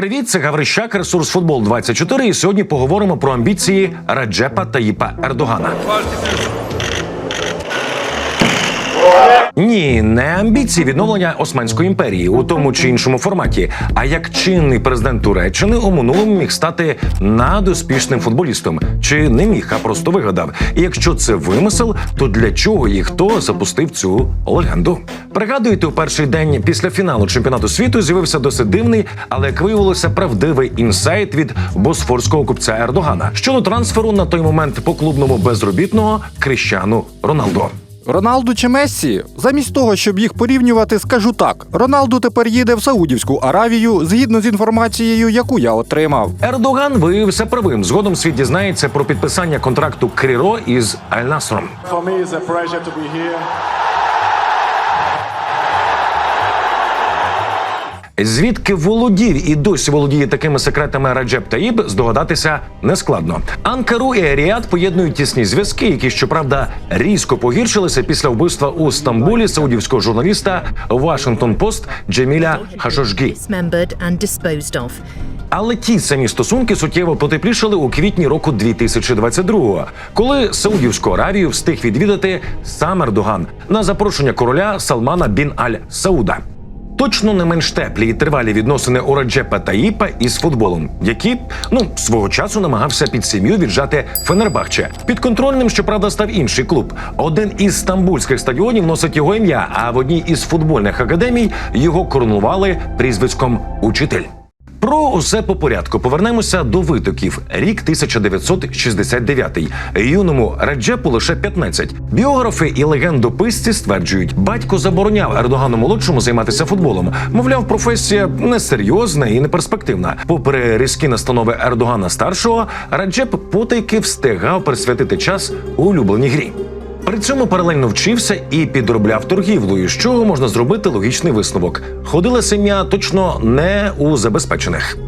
Привіт, це Гаврищак, ресурс футбол 24 І сьогодні поговоримо про амбіції Раджепа Таїпа Ердогана. Ні, не амбіції відновлення Османської імперії у тому чи іншому форматі. А як чинний президент Туреччини у минулому міг стати надуспішним футболістом, чи не міг, а просто вигадав. І якщо це вимисел, то для чого і хто запустив цю легенду? Пригадуєте, у перший день після фіналу чемпіонату світу з'явився досить дивний, але як виявилося, правдивий інсайт від босфорського купця Ердогана щодо трансферу на той момент по клубному безробітного Кріщану Роналдо. Роналду чи Мессі? Замість того, щоб їх порівнювати, скажу так: Роналду тепер їде в Саудівську Аравію згідно з інформацією, яку я отримав. Ердоган виявився правим. Згодом світ дізнається про підписання контракту Кріро із Аль-Насром. Звідки володів і досі володіє такими секретами Раджеп Таїб, здогадатися нескладно. Анкару і Аріат поєднують тісні зв'язки, які щоправда різко погіршилися після вбивства у Стамбулі саудівського журналіста Вашингтон Пост Джеміля Хашошгі. Але ті самі стосунки суттєво потеплішали у квітні року 2022-го, коли Саудівську Аравію встиг відвідати сам Ердоган на запрошення короля Салмана бін Аль Сауда. Точно не менш теплі і тривалі відносини у Раджепа Таїпа із футболом, які ну свого часу намагався під сім'ю віджати Фенербахче. Підконтрольним, щоправда, став інший клуб. Один із стамбульських стадіонів носить його ім'я. А в одній із футбольних академій його коронували прізвиськом Учитель. Про усе по порядку повернемося до витоків. Рік 1969. Юному Раджепу лише 15. Біографи і легендописці стверджують, батько забороняв Ердогану молодшому займатися футболом. Мовляв, професія несерйозна і неперспективна. Попри різкі настанови Ердогана старшого, Раджеп потайки встигав присвятити час улюбленій грі. При цьому паралельно вчився і підробляв торгівлею, з чого можна зробити логічний висновок. Ходила сім'я точно не у забезпечених.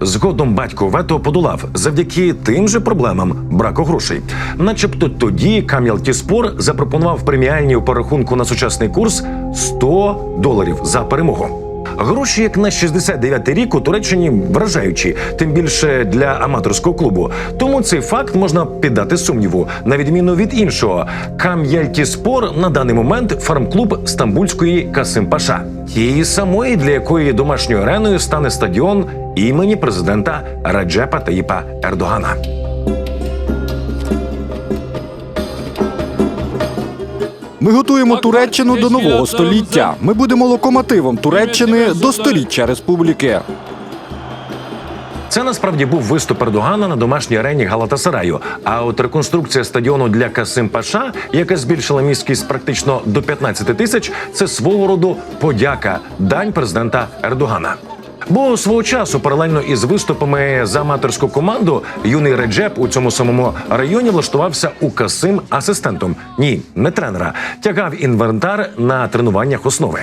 Згодом батько вето подолав завдяки тим же проблемам браку грошей. Начебто тоді Кам'ял Тіспор запропонував преміальні у порахунку на сучасний курс 100 доларів за перемогу. Гроші, як на 69-й рік у Туреччині вражаючі, тим більше для аматорського клубу. Тому цей факт можна піддати сумніву, на відміну від іншого. Кам'яльтіспор на даний момент фармклуб стамбульської Касим Паша, тієї самої, для якої домашньою ареною стане стадіон імені президента Раджепа Таїпа Ердогана. Ми готуємо Туреччину до нового століття. Ми будемо локомотивом Туреччини до століття республіки. Це насправді був виступ Ердогана на домашній арені Галатасараю. А от реконструкція стадіону для Касим Паша, яка збільшила міськість практично до 15 тисяч, це свого роду подяка дань президента Ердогана. Бо свого часу, паралельно із виступами за аматорську команду, юний Реджеп у цьому самому районі влаштувався у Касим асистентом. Ні, не тренера, тягав інвентар на тренуваннях основи.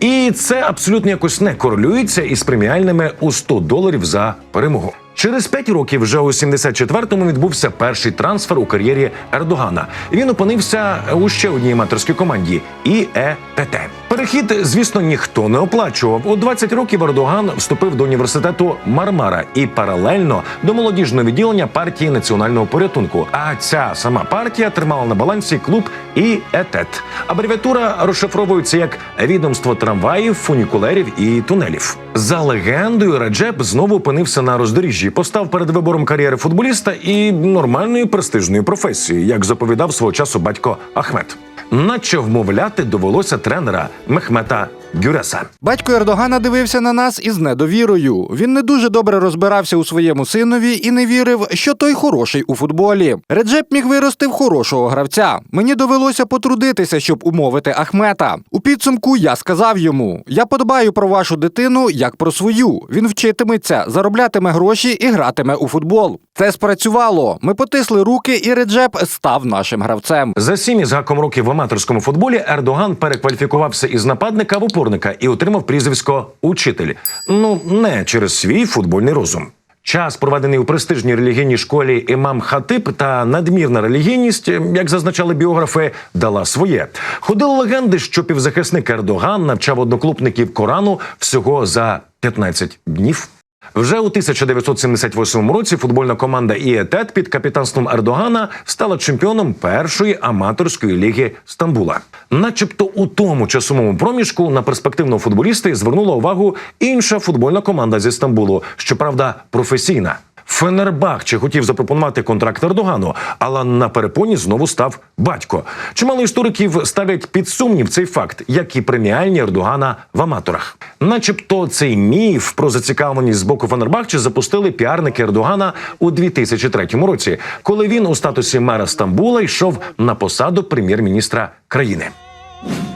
І це абсолютно якось не корелюється із преміальними у 100 доларів за перемогу. Через 5 років, вже у 74-му, відбувся перший трансфер у кар'єрі Ердогана. Він опинився у ще одній аматорській команді ІЕТТ. Перехід, звісно, ніхто не оплачував. У 20 років Ердоган вступив до університету Мармара і паралельно до молодіжного відділення партії національного порятунку. А ця сама партія тримала на балансі клуб ІЕТЕТ. Абревіатура розшифровується як відомство трамваїв, фунікулерів і тунелів. За легендою, Раджеп знову опинився на роздоріжжі, постав перед вибором кар'єри футболіста і нормальної престижної професії, як заповідав свого часу батько Ахмед. Наче вмовляти довелося тренера Мехмета Гюреса. Батько Ердогана дивився на нас із недовірою. Він не дуже добре розбирався у своєму синові і не вірив, що той хороший у футболі. Реджеп міг вирости в хорошого гравця. Мені довелося потрудитися, щоб умовити Ахмета. У підсумку я сказав йому: я подбаю про вашу дитину як про свою. Він вчитиметься, зароблятиме гроші і гратиме у футбол. Це спрацювало. Ми потисли руки, і Реджеп став нашим гравцем. За сім із гаком років в аматорському футболі Ердоган перекваліфікувався із нападника в опорника і отримав прізвисько Учитель. Ну не через свій футбольний розум. Час, проведений у престижній релігійній школі імам Хатип та надмірна релігійність, як зазначали біографи, дала своє. Ходили легенди, що півзахисник Ердоган навчав одноклубників Корану всього за 15 днів. Вже у 1978 році футбольна команда «Іетет» під капітанством Ердогана стала чемпіоном першої аматорської ліги Стамбула. Начебто у тому часовому проміжку на перспективного футболіста звернула увагу інша футбольна команда зі Стамбулу, щоправда, професійна. Фенербахче хотів запропонувати контракт Ердогану, але на перепоні знову став батько. Чимало істориків ставлять під сумнів цей факт, як і преміальні Ердогана в аматорах. Начебто цей міф про зацікавленість з боку Фенербахче запустили піарники Ердогана у 2003 році, коли він у статусі мера Стамбула йшов на посаду прем'єр-міністра країни.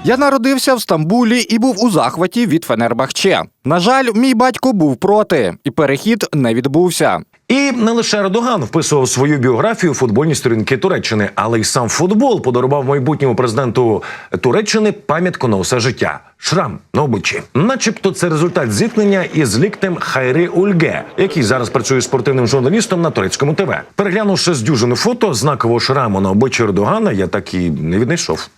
Я народився в Стамбулі і був у захваті від Фенербахче. На жаль, мій батько був проти, і перехід не відбувся. І не лише Ердоган вписував свою біографію у футбольні сторінки Туреччини, але й сам футбол подарував майбутньому президенту Туреччини пам'ятку на усе життя. Шрам на обличчі, начебто, це результат зіткнення із ліктем Хайри Ульге, який зараз працює спортивним журналістом на турецькому ТВ. Переглянувши з дюжини фото знакового шраму на обличчі Ердогана, я так і не віднайшов.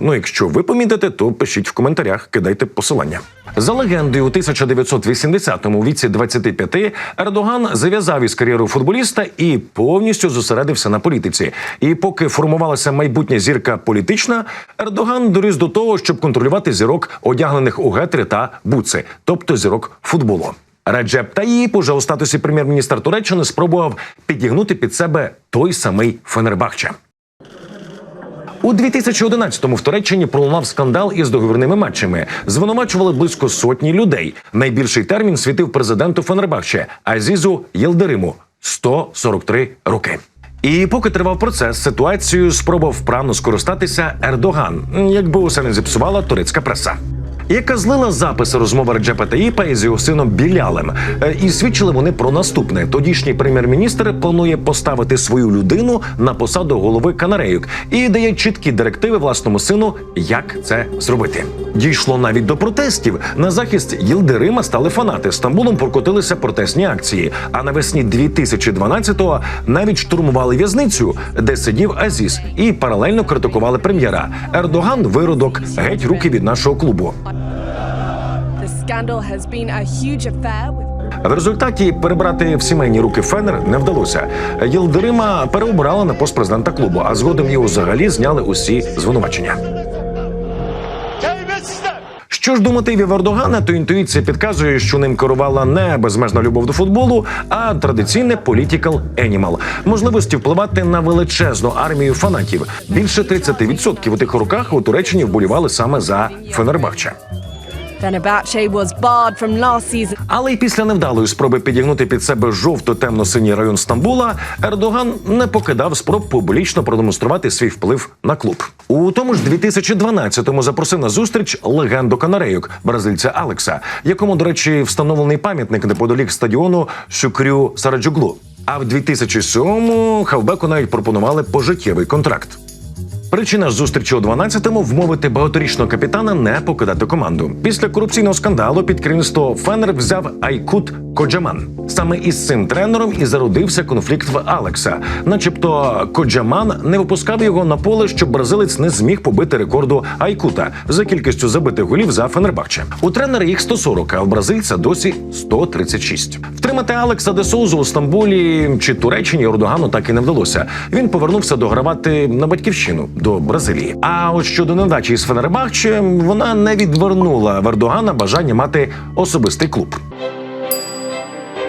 Ну, якщо ви помітите, то пишіть в коментарях, кидайте посилання. За легендою, у 1980-му у віці 25 Ердоган зав'язав із кар'єрою футболіста і повністю зосередився на політиці. І поки формувалася майбутня зірка політична, Ердоган доріс до того, щоб контролювати зірок, одягнених у гетри та буци, тобто зірок футболу. Реджеп Таїп уже у статусі прем'єр-міністра Туреччини спробував підігнути під себе той самий Фенербахче. У 2011-му в Туреччині пролунав скандал із договірними матчами. Звинувачували близько сотні людей. Найбільший термін світив президенту Фенербахче Азізу Єлдериму 143 роки. І поки тривав процес, ситуацію спробував вправно скористатися Ердоган, якби усе не зіпсувала турецька преса. Яка злила записи розмови Реджепа Таїпа із його сином Білялем, Е, і свідчили вони про наступне: тодішній прем'єр-міністр планує поставити свою людину на посаду голови канарейок і дає чіткі директиви власному сину, як це зробити. Дійшло навіть до протестів. На захист Єлдерима стали фанати. Стамбулом прокотилися протестні акції. А навесні 2012-го навіть штурмували в'язницю, де сидів Азіз, і паралельно критикували прем'єра. Ердоган виродок геть руки від нашого клубу. В результаті перебрати в сімейні руки Фенер не вдалося. Єлдерима переобрали на пост президента клубу, а згодом його взагалі зняли усі звинувачення. Що ж до мотивів Ердогана, то інтуїція підказує, що ним керувала не безмежна любов до футболу, а традиційне political animal. можливості впливати на величезну армію фанатів. Більше 30% у тих руках у Туреччині вболівали саме за Фенербахче. Fenerbahce was barred from last season. Але й після невдалої спроби підігнути під себе жовто-темно-синій район Стамбула, Ердоган не покидав спроб публічно продемонструвати свій вплив на клуб. У тому ж 2012-му запросив на зустріч легенду канарейок бразильця Алекса, якому, до речі, встановлений пам'ятник неподалік стадіону Шукрю Сараджуглу. А в 2007-му Хавбеку навіть пропонували пожиттєвий контракт. Причина зустрічі у 12-му вмовити багаторічного капітана не покидати команду. Після корупційного скандалу під керівництво Фенер взяв Айкут Коджаман. Саме із цим тренером і зародився конфлікт в Алекса. Начебто Коджаман не випускав його на поле, щоб бразилець не зміг побити рекорду Айкута за кількістю забитих голів за Фенербахче. У тренера їх 140, а у бразильця досі 136. Втримати Алекса де Соузу у Стамбулі чи Туреччині Ердогану так і не вдалося. Він повернувся догравати на батьківщину до Бразилії. А от щодо невдачі з Фенербахче, вона не відвернула в Ердогана бажання мати особистий клуб.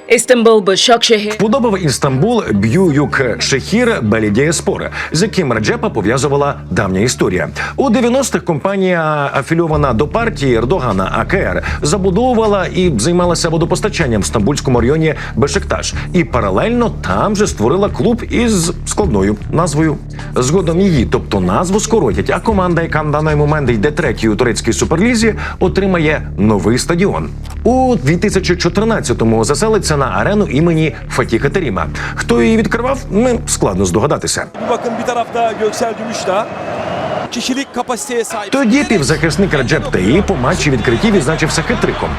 Istanbul Başakşehir Подобав Інстамбул Б'ююк Шехір Белідієспор, з яким Реджепа пов'язувала давня історія. У 90-х компанія, афільована до партії Ердогана АКР, забудовувала і займалася водопостачанням в стамбульському районі Бешикташ. І паралельно там же створила клуб із складною назвою. Згодом її, тобто назву скоротять, а команда, яка на даний момент йде третьою у турецькій суперлізі, отримає новий стадіон. У 2014-му заселиться на арену імені Фатіха Теріма. Хто її відкривав, не складно здогадатися. Тоді півзахисник Реджеп Таїп у матчі відкритті відзначився хитриком.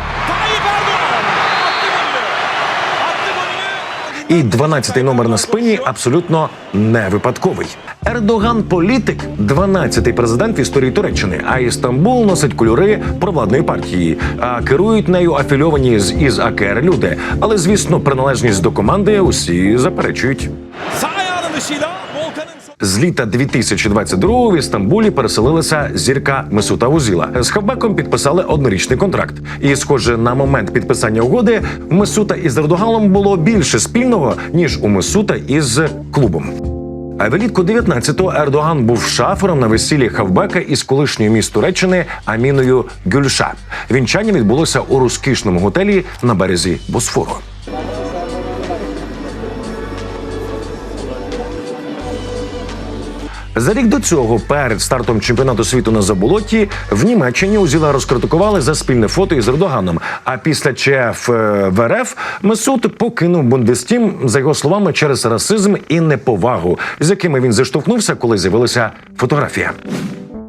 І 12-й номер на спині абсолютно не випадковий. Ердоган політик, 12-й президент в історії Туреччини. А Істамбул носить кольори провладної партії. А керують нею афільовані з із АКР люди. Але звісно, приналежність до команди усі заперечують. З літа 2022-го в Істамбулі переселилася зірка Месута Узіла. З хавбеком підписали однорічний контракт. І, схоже, на момент підписання угоди Месута із Ердоганом було більше спільного ніж у Месута із клубом. А влітку 19-го Ердоган був шафером на весіллі хавбека із колишньої міст Туреччини Аміною Гюльша. Вінчання відбулося у розкішному готелі на березі Босфору. За рік до цього, перед стартом чемпіонату світу на заболоті, в Німеччині Узіла розкритикували за спільне фото із Ердоганом. А після ЧФ е, в РФ Месут покинув Бундестім, за його словами, через расизм і неповагу, з якими він зіштовхнувся, коли з'явилася фотографія.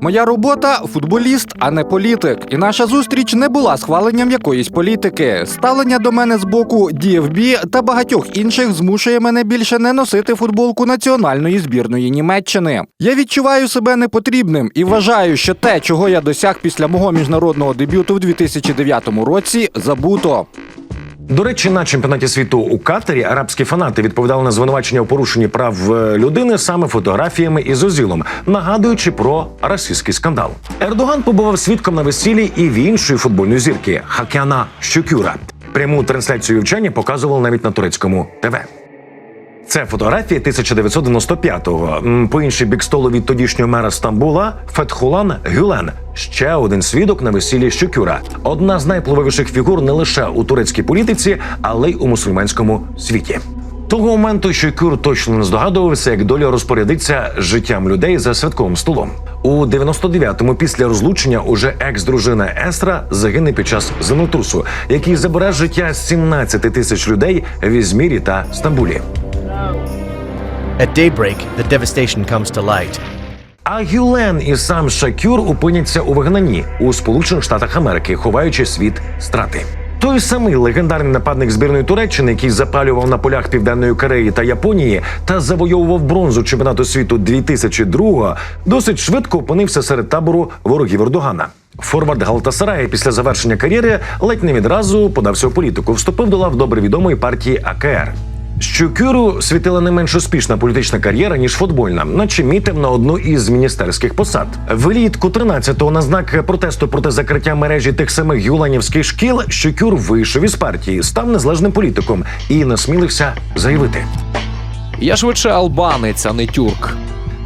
Моя робота футболіст, а не політик. І наша зустріч не була схваленням якоїсь політики. Ставлення до мене з боку DFB та багатьох інших змушує мене більше не носити футболку національної збірної Німеччини. Я відчуваю себе непотрібним і вважаю, що те, чого я досяг після мого міжнародного дебюту в 2009 році, забуто. До речі, на чемпіонаті світу у Катарі арабські фанати відповідали на звинувачення у порушенні прав е, людини саме фотографіями із Озілом, нагадуючи про російський скандал. Ердоган побував свідком на весіллі і в іншої футбольної зірки Хакяна Щукюра. Пряму трансляцію вивчання показували навіть на турецькому ТВ. Це фотографії 1995-го. М, По інший бік столу від тодішнього мера Стамбула Фетхулан Гюлен. Ще один свідок на весіллі Щукюра. Одна з найвпливовіших фігур не лише у турецькій політиці, але й у мусульманському світі. Того моменту Щукюр точно не здогадувався, як доля розпорядиться життям людей за святковим столом. У 99-му після розлучення уже екс-дружина Естра загине під час землетрусу, який забере життя 17 тисяч людей в Ізмірі та Стамбулі. At daybreak, the devastation comes to light. А Гюлен і сам Шакюр опиняться у вигнанні у Сполучених Штатах Америки, ховаючи світ страти. Той самий легендарний нападник збірної Туреччини, який запалював на полях Південної Кореї та Японії та завойовував бронзу чемпіонату світу 2002-го, досить швидко опинився серед табору ворогів Ердогана. Форвард Галтасарая після завершення кар'єри ледь не відразу подався у політику, вступив до лав добре відомої партії АКР. Щукюру світила не менш успішна політична кар'єра ніж футбольна, наче мітив на одну із міністерських посад. Влітку 13-го на знак протесту проти закриття мережі тих самих юланівських шкіл Щукюр вийшов із партії, став незалежним політиком і насмілився заявити. Я швидше албанець, а не тюрк.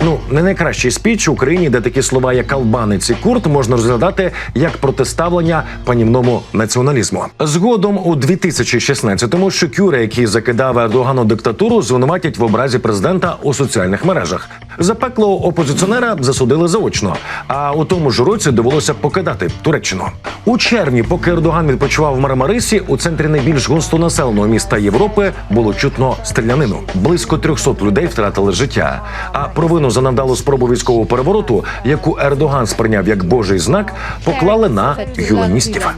Ну, не найкращий спіч в Україні, де такі слова, як албанець і курт, можна розглядати як протиставлення панівному націоналізму. Згодом у 2016-му Шукюра, який закидав Ердогану диктатуру, звинуватять в образі президента у соціальних мережах. Запеклого опозиціонера засудили заочно. А у тому ж році довелося покидати Туреччину. У червні, поки Ердоган відпочивав в Мармарисі, у центрі найбільш густонаселеного міста Європи було чутно стрілянину. Близько 300 людей втратили життя. А провину за навдалу спробу військового перевороту, яку Ердоган сприйняв як божий знак, поклали на гюленістів.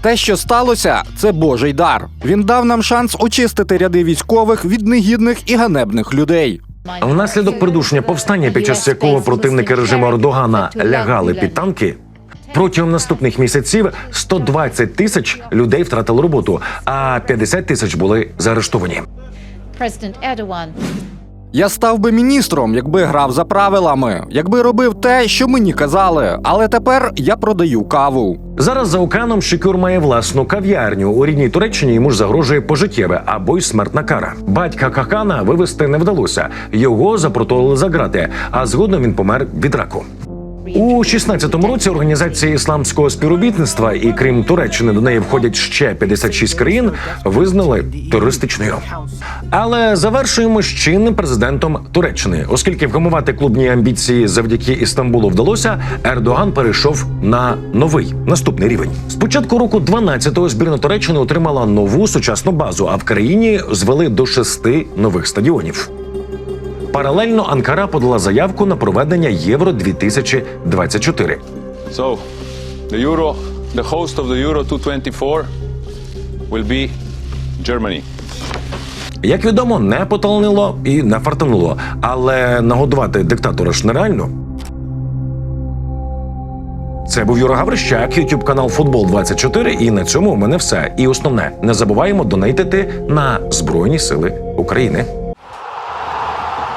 Те, що сталося, це божий дар. Він дав нам шанс очистити ряди військових від негідних і ганебних людей. Внаслідок придушення повстання, під час якого противники режиму Ердогана лягали під танки. Протягом наступних місяців 120 тисяч людей втратили роботу, а 50 тисяч були заарештовані. President Erdogan Я став би міністром, якби грав за правилами, якби робив те, що мені казали. Але тепер я продаю каву. Зараз за океаном Шикюр має власну кав'ярню. У рідній Туреччині йому ж загрожує пожиттєве або й смертна кара. Батька Хакана вивезти не вдалося. Його запротолили за грати, а згодом він помер від раку. У 16-му році організація ісламського співробітництва, і крім Туреччини, до неї входять ще 56 країн, визнали терористичною. Але завершуємо з чинним президентом Туреччини, оскільки вгамувати клубні амбіції завдяки Істамбулу вдалося, Ердоган перейшов на новий наступний рівень. З початку року 12-го збірна Туреччини отримала нову сучасну базу, а в країні звели до шести нових стадіонів. Паралельно Анкара подала заявку на проведення Євро 2024 So, the Euro, the host of the Euro 224 will be Germany. Як відомо, не поталанило і не фартануло, але нагодувати диктатора ж нереально. Це був Юра Гаврищак, YouTube канал Футбол 24 І на цьому у мене все. І основне, не забуваємо донейтити на Збройні Сили України.